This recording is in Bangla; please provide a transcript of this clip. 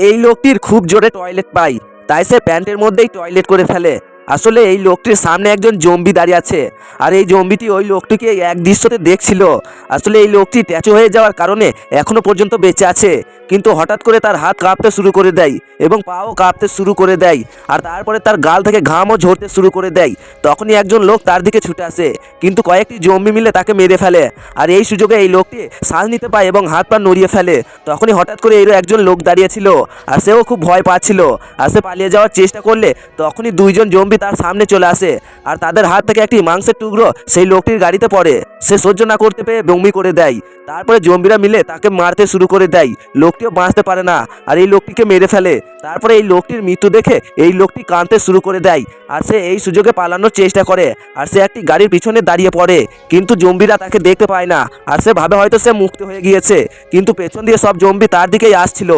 এই লোকটির খুব জোরে টয়লেট পাই তাই সে প্যান্টের মধ্যেই টয়লেট করে ফেলে। আসলে এই লোকটির সামনে একজন জম্বি দাঁড়িয়ে আছে। আর এই জম্বিটি ওই লোকটিকে এক দৃশ্যতে দেখছিল। আসলে এই লোকটি ট্যাচু হয়ে যাওয়ার কারণে এখনও পর্যন্ত বেঁচে আছে। কিন্তু হঠাৎ করে তার হাত কাঁপতে শুরু করে দেয় এবং পাও কাঁপতে শুরু করে দেয়। আর তারপরে তার গাল থেকে ঘামও ঝরতে শুরু করে দেয়। তখনই একজন লোক তার দিকে ছুটে আসে। কিন্তু কয়েকটি জম্বি মিলে তাকে মেরে ফেলে। আর এই সুযোগে এই লোকটি শ্বাস নিতে পায় এবং হাত পা নড়িয়ে ফেলে। তখনই হঠাৎ করে এরও একজন লোক দাঁড়িয়েছিল। আর সেও খুব ভয় পাচ্ছিল। আর সে পালিয়ে যাওয়ার চেষ্টা করলে তখনই দুইজন জম্বি তার সামনে চলে আসে আর তাদের হাত থেকে একটি মাংসের টুকরো সেই লোকটির গাড়িতে পড়ে। সে সহ্য না করতে পেরে বমি করে দেয়। তারপরে জম্বিরা মিলে তাকে মারতে শুরু করে দেয়। লোকটিও বাঁচতে পারে না আর এই লোকটিকে মেরে ফেলে। তারপরে এই লোকটির মৃত্যু দেখে এই লোকটি কাঁদতে শুরু করে দেয় আর সে এই সুযোগে পালানোর চেষ্টা করে আর সে একটি গাড়ির পিছনে দাঁড়িয়ে পড়ে। কিন্তু জম্বিরা তাকে দেখতে পায় না আর সে ভাবে হয়তো সে মুক্ত হয়ে গিয়েছে। কিন্তু পেছন দিয়ে সব জম্বি তার দিকেই আসছিল।